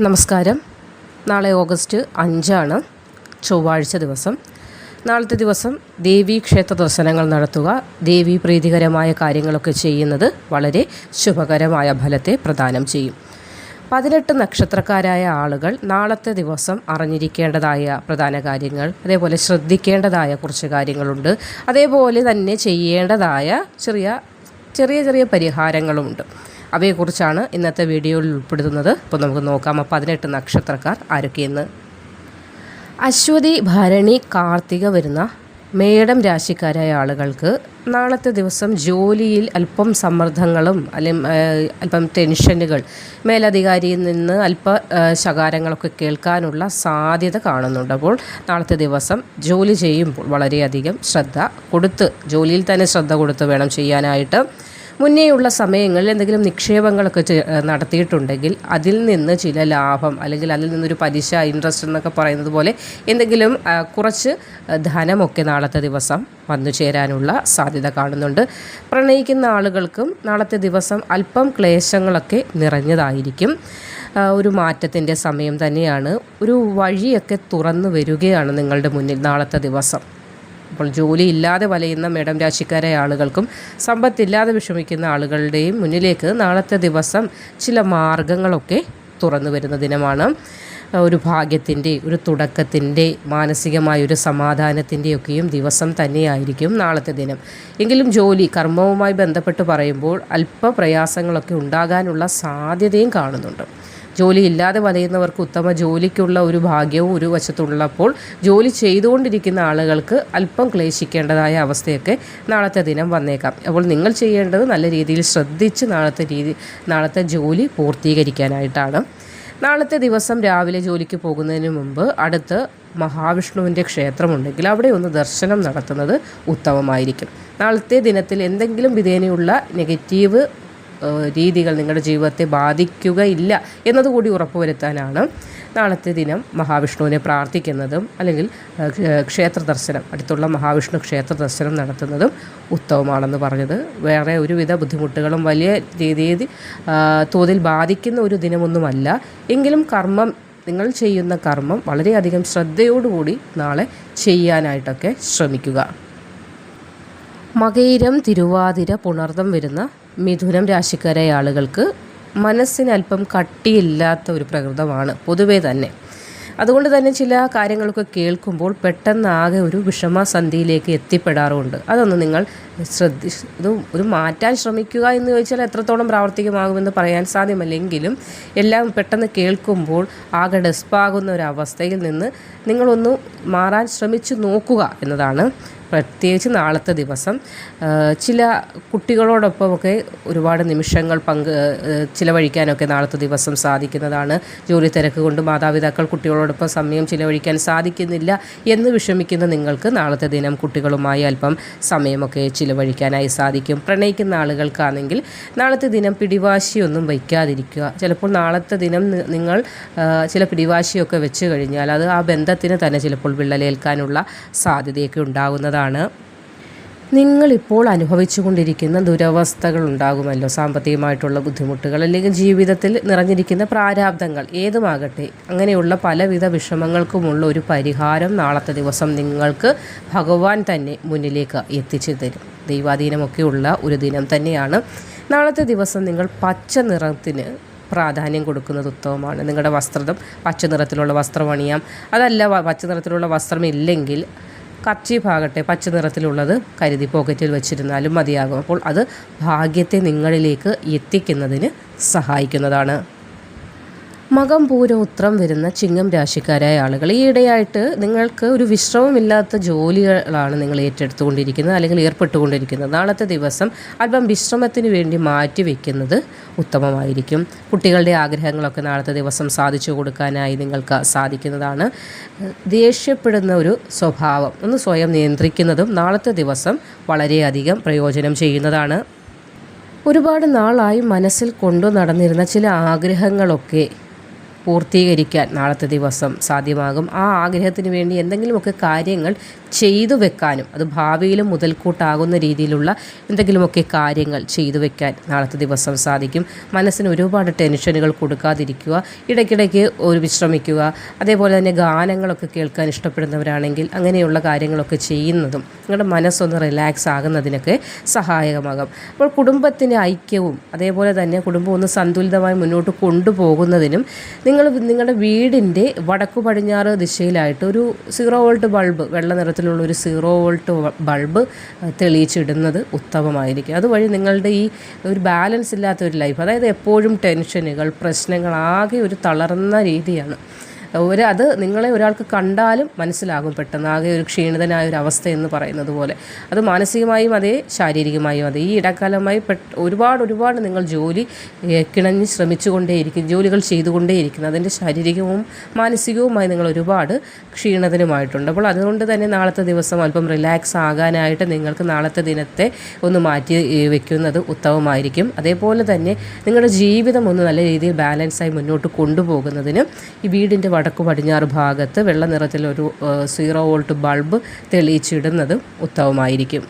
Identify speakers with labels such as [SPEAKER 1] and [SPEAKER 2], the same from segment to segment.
[SPEAKER 1] നമസ്കാരം. നാളെ ഓഗസ്റ്റ് അഞ്ചാണ് ചൊവ്വാഴ്ച ദിവസം. നാളത്തെ ദിവസം ദേവീ ക്ഷേത്ര ദർശനങ്ങൾ നടത്തുക ദേവീ പ്രീതികരമായ കാര്യങ്ങളൊക്കെ ചെയ്യുന്നത് വളരെ ശുഭകരമായ ഫലത്തെ പ്രദാനം ചെയ്യും. പതിനെട്ട് നക്ഷത്രക്കാരായ ആളുകൾ നാളത്തെ ദിവസം അറിഞ്ഞിരിക്കേണ്ടതായ പ്രധാന കാര്യങ്ങൾ അതേപോലെ ശ്രദ്ധിക്കേണ്ടതായ കുറച്ച് കാര്യങ്ങളുണ്ട്. അതേപോലെ തന്നെ ചെയ്യേണ്ടതായ ചെറിയ ചെറിയ ചെറിയ പരിഹാരങ്ങളുമുണ്ട് അവയെക്കുറിച്ചാണ് ഇന്നത്തെ വീഡിയോയിൽ ഉൾപ്പെടുത്തുന്നത്. അപ്പോൾ നമുക്ക് നോക്കാം. അപ്പോൾ പതിനെട്ട് നക്ഷത്രക്കാർ ആരൊക്കെയെന്ന് അശ്വതി ഭരണി കാർത്തിക വരുന്ന മേടം രാശിക്കാരായ ആളുകൾക്ക് നാളത്തെ ദിവസം ജോലിയിൽ അല്പം സമ്മർദ്ദങ്ങളും അല്ലെങ്കിൽ അല്പം ടെൻഷനുകൾ മേലധികാരിയിൽ നിന്ന് അല്പ ശകാരങ്ങളൊക്കെ കേൾക്കാനുള്ള സാധ്യത കാണുന്നുണ്ട്. അപ്പോൾ നാളത്തെ ദിവസം ജോലി ചെയ്യുമ്പോൾ വളരെയധികം ശ്രദ്ധ കൊടുത്ത് ജോലിയിൽ തന്നെ ശ്രദ്ധ കൊടുത്ത് വേണം ചെയ്യാനായിട്ട്. മുന്നേയുള്ള സമയങ്ങളിൽ എന്തെങ്കിലും നിക്ഷേപങ്ങളൊക്കെ നടത്തിയിട്ടുണ്ടെങ്കിൽ അതിൽ നിന്ന് ചില ലാഭം അല്ലെങ്കിൽ അതിൽ നിന്നൊരു പലിശ ഇൻട്രസ്റ്റ് എന്നൊക്കെ പറയുന്നത് പോലെ എന്തെങ്കിലും കുറച്ച് ധനമൊക്കെ നാളത്തെ ദിവസം വന്നു ചേരാനുള്ള സാധ്യത കാണുന്നുണ്ട്. പ്രണയിക്കുന്ന ആളുകൾക്കും നാളത്തെ ദിവസം അല്പം ക്ലേശങ്ങളൊക്കെ നിറഞ്ഞതായിരിക്കും. ഒരു മാറ്റത്തിന്റെ സമയം തന്നെയാണ്. ഒരു വഴിയൊക്കെ തുറന്നു വരികയാണ് നിങ്ങളുടെ മുന്നിൽ നാളത്തെ ദിവസം. അപ്പോൾ ജോലി ഇല്ലാതെ വലയുന്ന മേടം രാശിക്കാരായ ആളുകൾക്കും സമ്പത്തില്ലാതെ വിഷമിക്കുന്ന ആളുകളുടെയും മുന്നിലേക്ക് നാളത്തെ ദിവസം ചില മാർഗങ്ങളൊക്കെ തുറന്നു വരുന്ന ദിനമാണ്. ഒരു ഭാഗ്യത്തിന്റെ ഒരു തുടക്കത്തിന്റെ മാനസികമായ ഒരു സമാധാനത്തിന്റെയൊക്കെയും ദിവസം തന്നെയായിരിക്കും നാളത്തെ ദിനം. എങ്കിലും ജോലി കർമ്മവുമായി ബന്ധപ്പെട്ട് പറയുമ്പോൾ അല്പ പ്രയാസങ്ങളൊക്കെ ഉണ്ടാകാനുള്ള സാധ്യതയും കാണുന്നുണ്ട്. ജോലിയില്ലാതെ വലയുന്നവർക്ക് ഉത്തമ ജോലിക്കുള്ള ഒരു ഭാഗ്യവും ഒരു വശത്തുള്ളപ്പോൾ ജോലി ചെയ്തുകൊണ്ടിരിക്കുന്ന ആളുകൾക്ക് അല്പം ക്ലേശിക്കേണ്ടതായ അവസ്ഥയൊക്കെ നാളത്തെ ദിനം വന്നേക്കാം. അപ്പോൾ നിങ്ങൾ ചെയ്യേണ്ടത് നല്ല രീതിയിൽ ശ്രദ്ധിച്ച് നാളത്തെ രീതി നാളത്തെ ജോലി പൂർത്തീകരിക്കാനായിട്ടാണ്. നാളത്തെ ദിവസം രാവിലെ ജോലിക്ക് പോകുന്നതിന് മുമ്പ് അടുത്ത് മഹാവിഷ്ണുവിന്റെ ക്ഷേത്രമുണ്ടെങ്കിൽ അവിടെ ഒന്ന് ദർശനം നടത്തുന്നത് ഉത്തമമായിരിക്കും. നാളത്തെ ദിനത്തിൽ എന്തെങ്കിലും വിധേനയുള്ള നെഗറ്റീവ് രീതികൾ നിങ്ങളുടെ ജീവിതത്തെ ബാധിക്കുകയില്ല എന്നതുകൂടി ഉറപ്പുവരുത്താനാണ് നാളത്തെ ദിനം മഹാവിഷ്ണുവിനെ പ്രാർത്ഥിക്കുന്നതും അല്ലെങ്കിൽ ക്ഷേത്ര ദർശനം അടുത്തുള്ള മഹാവിഷ്ണു ക്ഷേത്ര ദർശനം നടത്തുന്നതും ഉത്തമമാണെന്ന് പറഞ്ഞത്. വേറെ ഒരുവിധ ബുദ്ധിമുട്ടുകളും വലിയ രീതിയിൽ തോതിൽ ബാധിക്കുന്ന ഒരു ദിനമൊന്നുമല്ല. എങ്കിലും കർമ്മം നിങ്ങൾ ചെയ്യുന്ന കർമ്മം വളരെയധികം ശ്രദ്ധയോടുകൂടി നാളെ ചെയ്യാനായിട്ടൊക്കെ ശ്രമിക്കുക. മകയിരം തിരുവാതിര പുണർദം വരുന്ന മിഥുനം രാശിക്കാരായ ആളുകൾക്ക് മനസ്സിന് അല്പം കട്ടിയില്ലാത്ത ഒരു പ്രകൃതമാണ് പൊതുവേ തന്നെ. അതുകൊണ്ട് തന്നെ ചില കാര്യങ്ങളൊക്കെ കേൾക്കുമ്പോൾ പെട്ടെന്നാകെ ഒരു വിഷമസന്ധിയിലേക്ക് എത്തിപ്പെടാറുമുണ്ട് അതൊന്ന് നിങ്ങൾ ശ്രദ്ധി ഇത് ഒരു മാറ്റാൻ ശ്രമിക്കുക എന്ന് ചോദിച്ചാൽ എത്രത്തോളം പ്രാവർത്തികമാകുമെന്ന് പറയാൻ സാധ്യമല്ലെങ്കിലും എല്ലാം പെട്ടെന്ന് കേൾക്കുമ്പോൾ ആകെ ഡെസ്പാകുന്ന ഒരു അവസ്ഥയിൽ നിന്ന് നിങ്ങളൊന്ന് മാറാൻ ശ്രമിച്ചു നോക്കുക എന്നതാണ് പ്രത്യേകിച്ച് നാളത്തെ ദിവസം ചില കുട്ടികളോടൊപ്പമൊക്കെ ഒരുപാട് നിമിഷങ്ങൾ പങ്ക് ചിലവഴിക്കാനൊക്കെ നാളത്തെ ദിവസം സാധിക്കുന്നതാണ്. ജോലി തിരക്ക് കൊണ്ട് മാതാപിതാക്കൾ കുട്ടികളോടൊപ്പം സമയം ചിലവഴിക്കാൻ സാധിക്കുന്നില്ല എന്ന് വിഷമിക്കുന്ന നിങ്ങൾക്ക് നാളത്തെ ദിനം കുട്ടികളുമായി അല്പം സമയമൊക്കെ ചിലവഴിക്കാനായി സാധിക്കും. പ്രണയിക്കുന്ന ആളുകൾക്കാണെങ്കിൽ നാളത്തെ ദിനം പിടിവാശിയൊന്നും വയ്ക്കാതിരിക്കുക. ചിലപ്പോൾ നാളത്തെ ദിനം നിങ്ങൾ ചില പിടിവാശിയൊക്കെ വെച്ച് കഴിഞ്ഞാൽ അത് ആ ബന്ധത്തിന് തന്നെ ചിലപ്പോൾ വിള്ളലേൽക്കാനുള്ള സാധ്യതയൊക്കെ ഉണ്ടാകുന്നതാണ്. എന്നുള്ളതാണ് നിങ്ങളിപ്പോൾ അനുഭവിച്ചു കൊണ്ടിരിക്കുന്ന ദുരവസ്ഥകൾ ഉണ്ടാകുമല്ലോ. സാമ്പത്തികമായിട്ടുള്ള ബുദ്ധിമുട്ടുകൾ അല്ലെങ്കിൽ ജീവിതത്തിൽ നിറഞ്ഞിരിക്കുന്ന പ്രാരാബ്ദങ്ങൾ ഏതുമാകട്ടെ അങ്ങനെയുള്ള പലവിധ വിഷമങ്ങൾക്കുമുള്ള ഒരു പരിഹാരം നാളത്തെ ദിവസം നിങ്ങൾക്ക് ഭഗവാൻ തന്നെ മുന്നിലേക്ക് എത്തിച്ചു തരും. ദൈവാധീനമൊക്കെയുള്ള ഒരു ദിനം തന്നെയാണ്. നാളത്തെ ദിവസം നിങ്ങൾ പച്ച നിറത്തിന് പ്രാധാന്യം കൊടുക്കുന്നത് ഉത്തമമാണ്. നിങ്ങളുടെ വസ്ത്രം പച്ച നിറത്തിലുള്ള വസ്ത്രം അണിയാം. അതല്ല പച്ച നിറത്തിലുള്ള വസ്ത്രം ഇല്ലെങ്കിൽ കർച്ചീഫാകട്ടെ പച്ച നിറത്തിലുള്ളത് കരുതി പോക്കറ്റിൽ വെച്ചിരുന്നാലും മതിയാകും. അപ്പോൾ അത് ഭാഗ്യത്തെ നിങ്ങളിലേക്ക് എത്തിക്കുന്നതിന് സഹായിക്കുന്നതാണ്. മകം പൂരോത്രം വരുന്ന ചിങ്ങം രാശിക്കാരായ ആളുകൾ. ഈയിടെയായിട്ട് നിങ്ങൾക്ക് ഒരു വിശ്രമമില്ലാത്ത ജോലികളാണ് നിങ്ങൾ ഏറ്റെടുത്തുകൊണ്ടിരിക്കുന്നത് അല്ലെങ്കിൽ ഏർപ്പെട്ടുകൊണ്ടിരിക്കുന്നത്. നാളത്തെ ദിവസം അല്പം വിശ്രമത്തിന് വേണ്ടി മാറ്റി വയ്ക്കുന്നത് ഉത്തമമായിരിക്കും. കുട്ടികളുടെ ആഗ്രഹങ്ങളൊക്കെ നാളത്തെ ദിവസം സാധിച്ചു കൊടുക്കാനായി നിങ്ങൾക്ക് സാധിക്കുന്നതാണ്. ദേഷ്യപ്പെടുന്ന ഒരു സ്വഭാവം ഒന്ന് സ്വയം നിയന്ത്രിക്കുന്നതും നാളത്തെ ദിവസം വളരെയധികം പ്രയോജനം ചെയ്യുന്നതാണ്. ഒരുപാട് നാളായി മനസ്സിൽ കൊണ്ടു നടന്നിരുന്ന ചില ആഗ്രഹങ്ങളൊക്കെ പൂർത്തീകരിക്കാൻ നാളത്തെ ദിവസം സാധ്യമാകും. ആ ആഗ്രഹത്തിന് വേണ്ടി എന്തെങ്കിലുമൊക്കെ കാര്യങ്ങൾ ചെയ്തു വെക്കാനും അത് ഭാവിയിലും മുതൽക്കൂട്ടാകുന്ന രീതിയിലുള്ള എന്തെങ്കിലുമൊക്കെ കാര്യങ്ങൾ ചെയ്തു വെക്കാൻ നാളത്തെ ദിവസം സാധിക്കും. മനസ്സിന് ഒരുപാട് ടെൻഷനുകൾ കൊടുക്കാതിരിക്കുക ഇടയ്ക്കിടയ്ക്ക് ഒരു വിശ്രമിക്കുക അതേപോലെ തന്നെ ഗാനങ്ങളൊക്കെ കേൾക്കാൻ ഇഷ്ടപ്പെടുന്നവരാണെങ്കിൽ അങ്ങനെയുള്ള കാര്യങ്ങളൊക്കെ ചെയ്യുന്നതും നിങ്ങളുടെ മനസ്സൊന്ന് റിലാക്സ് ആകുന്നതിനൊക്കെ സഹായകമാകും. അപ്പോൾ കുടുംബത്തിന്റെ ഐക്യവും അതേപോലെ തന്നെ കുടുംബം ഒന്ന് സന്തുലിതമായി മുന്നോട്ട് കൊണ്ടുപോകുന്നതിനും നിങ്ങൾ നിങ്ങളുടെ വീടിന്റെ വടക്കു പടിഞ്ഞാറ് ദിശയിലായിട്ട് ഒരു സീറോ വോൾട്ട് ബൾബ് വെള്ള നിറത്തിലുള്ള ഒരു സീറോ വോൾട്ട് ബൾബ് തെളിയിച്ചിടുന്നത് ഉത്തമമായിരിക്കും. അതുവഴി നിങ്ങളുടെ ഈ ഒരു ബാലൻസ് ഇല്ലാത്ത ഒരു ലൈഫ് അതായത് എപ്പോഴും ടെൻഷനുകൾ പ്രശ്നങ്ങൾ ആകെ ഒരു തളർന്ന രീതിയാണ്. ഒരു അത് നിങ്ങളെ ഒരാൾക്ക് കണ്ടാലും മനസ്സിലാകും പെട്ടെന്ന്. ആകെ ഒരു ക്ഷീണിതനായ ഒരു അവസ്ഥ എന്ന് പറയുന്നത് പോലെ. അത് മാനസികമായും അതേ ശാരീരികമായും അതേ. ഈ ഇടക്കാലമായി പെട്ട് ഒരുപാട് ഒരുപാട് നിങ്ങൾ ജോലി കിണഞ്ഞ് ശ്രമിച്ചുകൊണ്ടേയിരിക്കും ജോലികൾ ചെയ്തുകൊണ്ടേയിരിക്കുന്നു. അതിന്റെ ശാരീരികവും മാനസികവുമായി നിങ്ങൾ ഒരുപാട് ക്ഷീണതനുമായിട്ടുണ്ട്. അപ്പോൾ അതുകൊണ്ട് തന്നെ നാളത്തെ ദിവസം അല്പം റിലാക്സ് ആകാനായിട്ട് നിങ്ങൾക്ക് നാളത്തെ ദിനത്തെ ഒന്ന് മാറ്റി വെക്കുന്നത് ഉത്തമമായിരിക്കും. അതേപോലെ തന്നെ നിങ്ങളുടെ ജീവിതം ഒന്ന് നല്ല രീതിയിൽ ബാലൻസായി മുന്നോട്ട് കൊണ്ടുപോകുന്നതിനും ഈ വീടിന്റെ വടക്കു പടിഞ്ഞാറ് ഭാഗത്ത് വെള്ള നിറത്തിലൊരു സീറോ വോൾട്ട് ബൾബ് തെളിയിച്ചിടുന്നത് ഉത്തമമായിരിക്കും.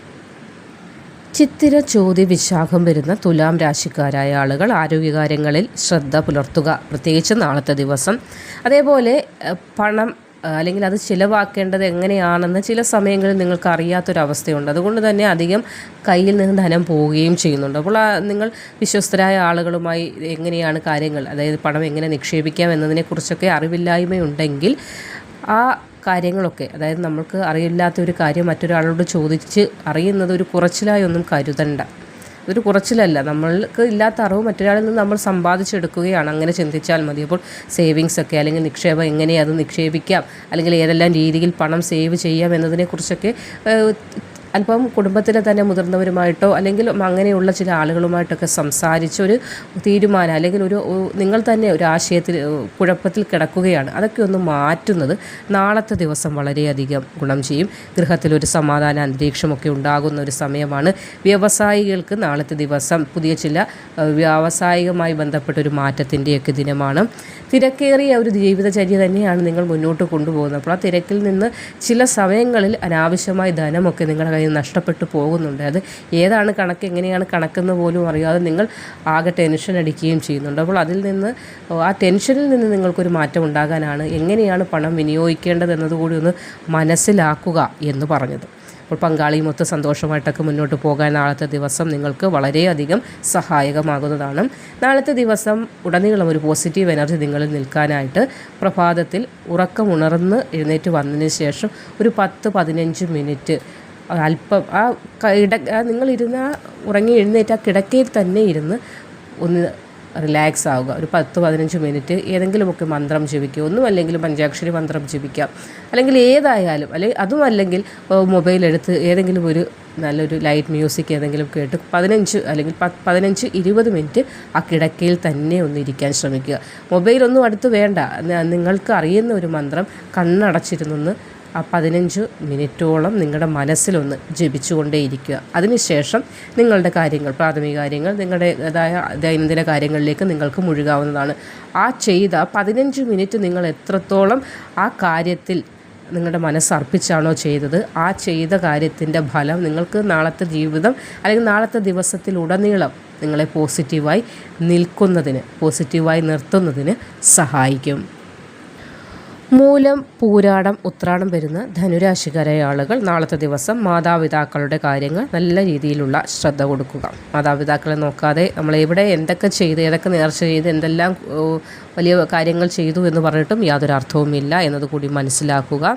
[SPEAKER 1] ചിത്തിര ചോദ്യ വിശാഖം വരുന്ന തുലാം രാശിക്കാരായ ആളുകൾ ആരോഗ്യകാര്യങ്ങളിൽ ശ്രദ്ധ പുലർത്തുക. പ്രത്യേകിച്ച് നാളത്തെ ദിവസം. അതേപോലെ പണം അല്ലെങ്കിൽ അത് ചിലവാക്കേണ്ടത് എങ്ങനെയാണെന്ന് ചില സമയങ്ങളിൽ നിങ്ങൾക്ക് അറിയാത്തൊരവസ്ഥയുണ്ട്. അതുകൊണ്ട് തന്നെ അധികം കയ്യിൽ നിന്ന് ധനം പോവുകയും ചെയ്യുന്നുണ്ട്. അപ്പോൾ നിങ്ങൾ വിശ്വസ്തരായ ആളുകളുമായി എങ്ങനെയാണ് കാര്യങ്ങൾ അതായത് പണം എങ്ങനെ നിക്ഷേപിക്കാം എന്നതിനെക്കുറിച്ചൊക്കെ അറിവില്ലായ്മയുണ്ടെങ്കിൽ ആ കാര്യങ്ങളൊക്കെ അതായത് നമ്മൾക്ക് അറിയില്ലാത്ത ഒരു കാര്യം മറ്റൊരാളോട് ചോദിച്ച് അറിയുന്നത് ഒരു കുറച്ചിലായി ഒന്നും കരുതണ്ട. ഒരു കുറച്ചിലല്ല. നമ്മൾക്ക് ഇല്ലാത്ത അറിവ് മറ്റൊരാളിൽ നിന്ന് നമ്മൾ സമ്പാദിച്ചെടുക്കുകയാണ്. അങ്ങനെ ചിന്തിച്ചാൽ മതി. അപ്പോൾ സേവിങ്സ് ഒക്കെ അല്ലെങ്കിൽ നിക്ഷേപം എങ്ങനെ അത് നിക്ഷേപിക്കാം? അല്ലെങ്കിൽ ഏതെല്ലാം രീതിയിൽ പണം സേവ് ചെയ്യാം എന്നതിനെക്കുറിച്ചൊക്കെ അല്പം കുടുംബത്തിലെ തന്നെ മുതിർന്നവരുമായിട്ടോ അല്ലെങ്കിൽ അങ്ങനെയുള്ള ചില ആളുകളുമായിട്ടൊക്കെ സംസാരിച്ച് ഒരു തീരുമാനം അല്ലെങ്കിൽ ഒരു നിങ്ങൾ തന്നെ ഒരു ആശയത്തിൽ കുഴപ്പത്തിൽ കിടക്കുകയാണ്. അതൊക്കെ ഒന്ന് മാറ്റുന്നത് നാളത്തെ ദിവസം വളരെയധികം ഗുണം ചെയ്യും. ഗൃഹത്തിലൊരു സമാധാന അന്തരീക്ഷമൊക്കെ ഉണ്ടാകുന്ന ഒരു സമയമാണ്. വ്യവസായികൾക്ക് നാളത്തെ ദിവസം പുതിയ ചില വ്യാവസായികമായി ബന്ധപ്പെട്ട ഒരു മാറ്റത്തിന്റെയൊക്കെ ദിനമാണ്. തിരക്കേറിയ ഒരു ജീവിതചര്യ തന്നെയാണ് നിങ്ങൾ മുന്നോട്ട് കൊണ്ടുപോകുന്നത്. അപ്പോൾ ആ തിരക്കിൽ നിന്ന് ചില സമയങ്ങളിൽ അനാവശ്യമായ ധനമൊക്കെ നിങ്ങളുടെ നിന്ന് നഷ്ടപ്പെട്ടു പോകുന്നുണ്ട്. അത് ഏതാണ് കണക്ക് എങ്ങനെയാണ് കണക്കെന്ന് പോലും അറിയാതെ നിങ്ങൾ ആകെ ടെൻഷൻ അടിക്കുകയും ചെയ്യുന്നുണ്ട്. അപ്പോൾ അതിൽ നിന്ന് ആ ടെൻഷനിൽ നിന്ന് നിങ്ങൾക്കൊരു മാറ്റം ഉണ്ടാകാനാണ് എങ്ങനെയാണ് പണം വിനിയോഗിക്കേണ്ടത് എന്നതുകൂടി ഒന്ന് മനസ്സിലാക്കുക എന്ന് പറഞ്ഞത്. അപ്പോൾ പങ്കാളിയുമൊത്ത് സന്തോഷമായിട്ടൊക്കെ മുന്നോട്ട് പോകാൻ നാളത്തെ ദിവസം നിങ്ങൾക്ക് വളരെയധികം സഹായകമാകുന്നതാണ്. നാളത്തെ ദിവസം ഉടനീളം ഒരു പോസിറ്റീവ് എനർജി നിങ്ങളിൽ നിൽക്കാനായിട്ട് പ്രഭാതത്തിൽ ഉറക്കമുണർന്ന് എഴുന്നേറ്റ് വന്നതിന് ശേഷം ഒരു പത്ത് പതിനഞ്ച് മിനിറ്റ് അല്പം ആ ആ നിങ്ങളിരുന്ന ഉറങ്ങി എഴുന്നേറ്റ് ആ കിടക്കയിൽ തന്നെ ഇരുന്ന് ഒന്ന് റിലാക്സ് ആവുക. ഒരു പത്ത് പതിനഞ്ച് മിനിറ്റ് ഏതെങ്കിലുമൊക്കെ മന്ത്രം ജപിക്കുക. ഒന്നും അല്ലെങ്കിൽ പഞ്ചാക്ഷരി മന്ത്രം ജപിക്കാം. അല്ലെങ്കിൽ ഏതായാലും അല്ലെങ്കിൽ അതും അല്ലെങ്കിൽ മൊബൈൽ എടുത്ത് ഏതെങ്കിലും ഒരു നല്ലൊരു ലൈറ്റ് മ്യൂസിക് ഏതെങ്കിലും കേട്ട് പതിനഞ്ച് അല്ലെങ്കിൽ പതിനഞ്ച് ഇരുപത് മിനിറ്റ് ആ കിടക്കയിൽ തന്നെ ഒന്ന് ഇരിക്കാൻ ശ്രമിക്കുക. മൊബൈലൊന്നും അടുത്ത് വേണ്ട. നിങ്ങൾക്ക് അറിയുന്ന ഒരു മന്ത്രം കണ്ണടച്ചിരുന്നൊന്ന് പതിനഞ്ച് മിനിറ്റോളം നിങ്ങളുടെ മനസ്സിലൊന്ന് ജപിച്ചുകൊണ്ടേയിരിക്കുക. അതിനുശേഷം നിങ്ങളുടെ കാര്യങ്ങൾ പ്രാഥമിക കാര്യങ്ങൾ നിങ്ങളുടേതായ ദൈനംദിന കാര്യങ്ങളിലേക്ക് നിങ്ങൾക്ക് മുഴുകാവുന്നതാണ്. ആ ചെയ്ത പതിനഞ്ച് മിനിറ്റ് നിങ്ങൾ എത്രത്തോളം ആ കാര്യത്തിൽ നിങ്ങളുടെ മനസ്സർപ്പിച്ചാണോ ചെയ്തത് ആ ചെയ്ത കാര്യത്തിന്റെ ഫലം നിങ്ങൾക്ക് നാളത്തെ ജീവിതം അല്ലെങ്കിൽ നാളത്തെ ദിവസത്തിലുടനീളം നിങ്ങളെ പോസിറ്റീവായി നിൽക്കുന്നതിന് പോസിറ്റീവായി നിർത്തുന്നതിന് സഹായിക്കും. മൂലം പൂരാടം ഉത്രാടം വരുന്ന ധനുരാശിക്കാരായ ആളുകൾ നാളത്തെ ദിവസം മാതാപിതാക്കളുടെ കാര്യങ്ങൾ നല്ല രീതിയിലുള്ള ശ്രദ്ധ കൊടുക്കുക. മാതാപിതാക്കളെ നോക്കാതെ നമ്മൾ എവിടെ എന്തൊക്കെ ചെയ്ത് ഏതൊക്കെ നേർച്ച ചെയ്ത് എന്തെല്ലാം വലിയ കാര്യങ്ങൾ ചെയ്തു എന്ന് പറഞ്ഞിട്ടും യാതൊരു അർത്ഥവുമില്ല എന്നതുകൂടി മനസ്സിലാക്കുക.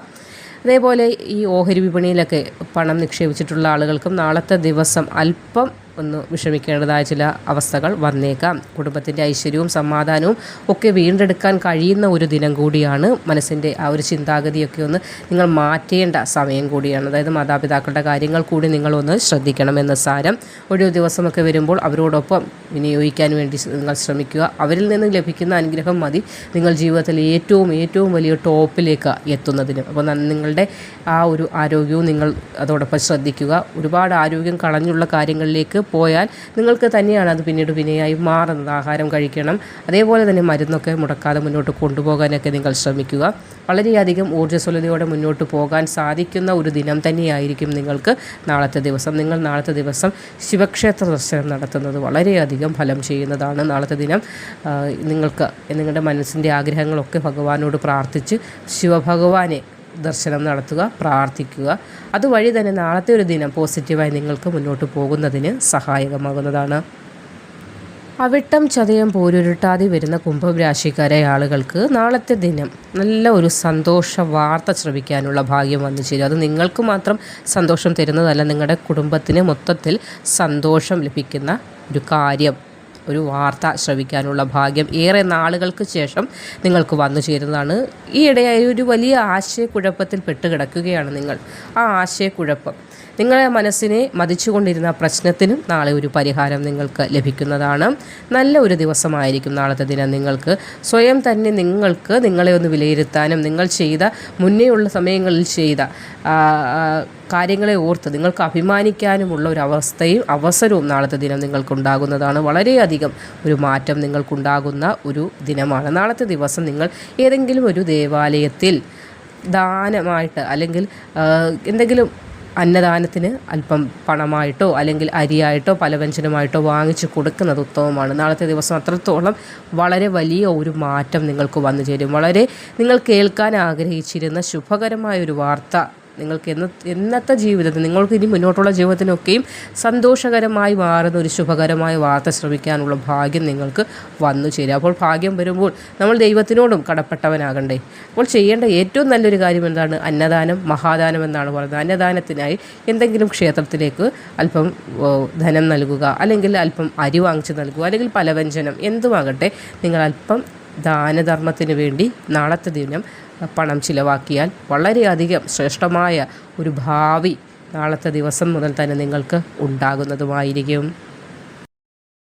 [SPEAKER 1] അതേപോലെ ഈ ഓഹരി വിപണിയിലൊക്കെ പണം നിക്ഷേപിച്ചിട്ടുള്ള ആളുകൾക്കും നാളത്തെ ദിവസം അല്പം ഒന്ന് വിഷമിക്കേണ്ടതായ ചില അവസ്ഥകൾ വന്നേക്കാം. കുടുംബത്തിന്റെ ഐശ്വര്യവും സമാധാനവും ഒക്കെ വീണ്ടെടുക്കാൻ കഴിയുന്ന ഒരു ദിനം കൂടിയാണ് മനസ്സിന്റെ ആ ഒരു ചിന്താഗതിയൊക്കെ ഒന്ന് നിങ്ങൾ മാറ്റേണ്ട സമയം കൂടിയാണ്. അതായത് മാതാപിതാക്കളുടെ കാര്യങ്ങൾ കൂടി നിങ്ങളൊന്ന് ശ്രദ്ധിക്കണമെന്ന് സാരം ഒരു ദിവസമൊക്കെ വരുമ്പോൾ അവരോടൊപ്പം വിനിയോഗിക്കാൻ വേണ്ടി നിങ്ങൾ ശ്രമിക്കുക. അവരിൽ നിന്ന് ലഭിക്കുന്ന അനുഗ്രഹം മതി. നിങ്ങൾ ജീവിതത്തിൽ ഏറ്റവും ഏറ്റവും വലിയ ടോപ്പിലേക്ക് എത്തുന്നതിന്. അപ്പോൾ നിങ്ങളുടെ ആ ഒരു ആരോഗ്യവും നിങ്ങൾ അതോടൊപ്പം ശ്രദ്ധിക്കുക. ഒരുപാട് ആരോഗ്യം കളഞ്ഞുള്ള കാര്യങ്ങളിലേക്ക് പോയാൽ നിങ്ങൾക്ക് തന്നെയാണ് അത് പിന്നീട് വിനയായി മാറുന്നത്. ആഹാരം കഴിക്കണം. അതേപോലെ തന്നെ മരുന്നൊക്കെ മുടക്കാതെ മുന്നോട്ട് കൊണ്ടുപോകാനൊക്കെ നിങ്ങൾ ശ്രമിക്കുക. വളരെയധികം ഊർജസ്വലതയോടെ മുന്നോട്ട് പോകാൻ സാധിക്കുന്ന ഒരു ദിനം തന്നെയായിരിക്കും നിങ്ങൾക്ക് നാളത്തെ ദിവസം. നിങ്ങൾ നാളത്തെ ദിവസം ശിവക്ഷേത്ര ദർശനം നടത്തുന്നത് വളരെയധികം ഫലം ചെയ്യുന്നതാണ് നാളത്തെ ദിനം. നിങ്ങൾക്ക് നിങ്ങളുടെ മനസ്സിന്റെ ആഗ്രഹങ്ങളൊക്കെ ഭഗവാനോട് പ്രാർത്ഥിച്ച് ശിവഭഗവാനെ ദർശനം നടത്തുക പ്രാർത്ഥിക്കുക. അതുവഴി തന്നെ നാളത്തെ ഒരു ദിനം പോസിറ്റീവായി നിങ്ങൾക്ക് മുന്നോട്ട് പോകുന്നതിന് സഹായകമാകുന്നതാണ്. അവിട്ടം ചതയം പോരുരുട്ടാതെ വരുന്ന കുംഭം രാശിക്കാരായ ആളുകൾക്ക് നാളത്തെ ദിനം നല്ല ഒരു സന്തോഷ വാർത്ത ശ്രവിക്കാനുള്ള ഭാഗ്യം വന്നു ചേരും. അത് നിങ്ങൾക്ക് മാത്രം സന്തോഷം തരുന്നതല്ല നിങ്ങളുടെ കുടുംബത്തിന് മൊത്തത്തിൽ സന്തോഷം ലഭിക്കുന്ന ഒരു കാര്യം. ഒരു വാർത്ത ശ്രവിക്കാനുള്ള ഭാഗ്യം ഏറെ നാളുകൾക്ക് ശേഷം നിങ്ങൾക്ക് വന്നു ചേരുന്നതാണ്. ഈയിടെയായി ഒരു വലിയ ആശയക്കുഴപ്പത്തിൽ പെട്ട് കിടക്കുകയാണ് നിങ്ങൾ. ആ ആശയക്കുഴപ്പം നിങ്ങളുടെ മനസ്സിനെ മതിച്ചുകൊണ്ടിരുന്ന പ്രശ്നത്തിനും നാളെ ഒരു പരിഹാരം നിങ്ങൾക്ക് ലഭിക്കുന്നതാണ്. നല്ല ഒരു ദിവസമായിരിക്കും നാളത്തെ ദിനം നിങ്ങൾക്ക്. സ്വയം തന്നെ നിങ്ങൾക്ക് നിങ്ങളെ ഒന്ന് വിലയിരുത്താനും നിങ്ങൾ ചെയ്ത മുന്നേയുള്ള സമയങ്ങളിൽ ചെയ്ത കാര്യങ്ങളെ ഓർത്ത് നിങ്ങൾക്ക് അഭിമാനിക്കാനുമുള്ള ഒരു അവസ്ഥയും അവസരവും നാളത്തെ ദിനം നിങ്ങൾക്കുണ്ടാകുന്നതാണ്. വളരെയധികം ഒരു മാറ്റം നിങ്ങൾക്കുണ്ടാകുന്ന ഒരു ദിനമാണ്. നാളത്തെ ദിവസം നിങ്ങൾ ഏതെങ്കിലും ഒരു ദേവാലയത്തിൽ ദാനമായിട്ട് അല്ലെങ്കിൽ എന്തെങ്കിലും അന്നദാനത്തിന് അല്പം പണമായിട്ടോ അല്ലെങ്കിൽ അരിയായിട്ടോ പലവ്യഞ്ജനമായിട്ടോ വാങ്ങിച്ച് കൊടുക്കുന്നത് ഉത്തമമാണ്. നാളത്തെ ദിവസം അത്രത്തോളം വളരെ വലിയ ഒരു മാറ്റം നിങ്ങൾക്ക് വന്നു ചേരും. വളരെ നിങ്ങൾ കേൾക്കാൻ ആഗ്രഹിച്ചിരുന്ന ശുഭകരമായ ഒരു വാർത്ത നിങ്ങൾക്ക് എന്ന എന്നത്തെ ജീവിതത്തിൽ നിങ്ങൾക്ക് ഇനി മുന്നോട്ടുള്ള ജീവിതത്തിനൊക്കെയും സന്തോഷകരമായി മാറുന്ന ഒരു ശുഭകരമായ വാർത്ത ശ്രമിക്കാനുള്ള ഭാഗ്യം നിങ്ങൾക്ക് വന്നു ചേരും. അപ്പോൾ ഭാഗ്യം വരുമ്പോൾ നമ്മൾ ദൈവത്തിനോടും കടപ്പെട്ടവനാകണ്ടേ. അപ്പോൾ ചെയ്യേണ്ട ഏറ്റവും നല്ലൊരു കാര്യം എന്താണ്? അന്നദാനം മഹാദാനം എന്നാണ് പറയുന്നത്. അന്നദാനത്തിനായി എന്തെങ്കിലും ക്ഷേത്രത്തിലേക്ക് അല്പം ധനം നൽകുക അല്ലെങ്കിൽ അല്പം അരി വാങ്ങിച്ച് നൽകുക അല്ലെങ്കിൽ പലവ്യഞ്ജനം എന്തുമാകട്ടെ നിങ്ങൾ അല്പം ദാനധർമ്മത്തിന് വേണ്ടി നാളത്തെ ദിനം പണം ചിലവാക്കിയാൽ വളരെയധികം ശ്രേഷ്ഠമായ ഒരു ഭാവി നാളത്തെ ദിവസം മുതൽ തന്നെ നിങ്ങൾക്ക് ഉണ്ടാകുന്നതുമായിരിക്കും.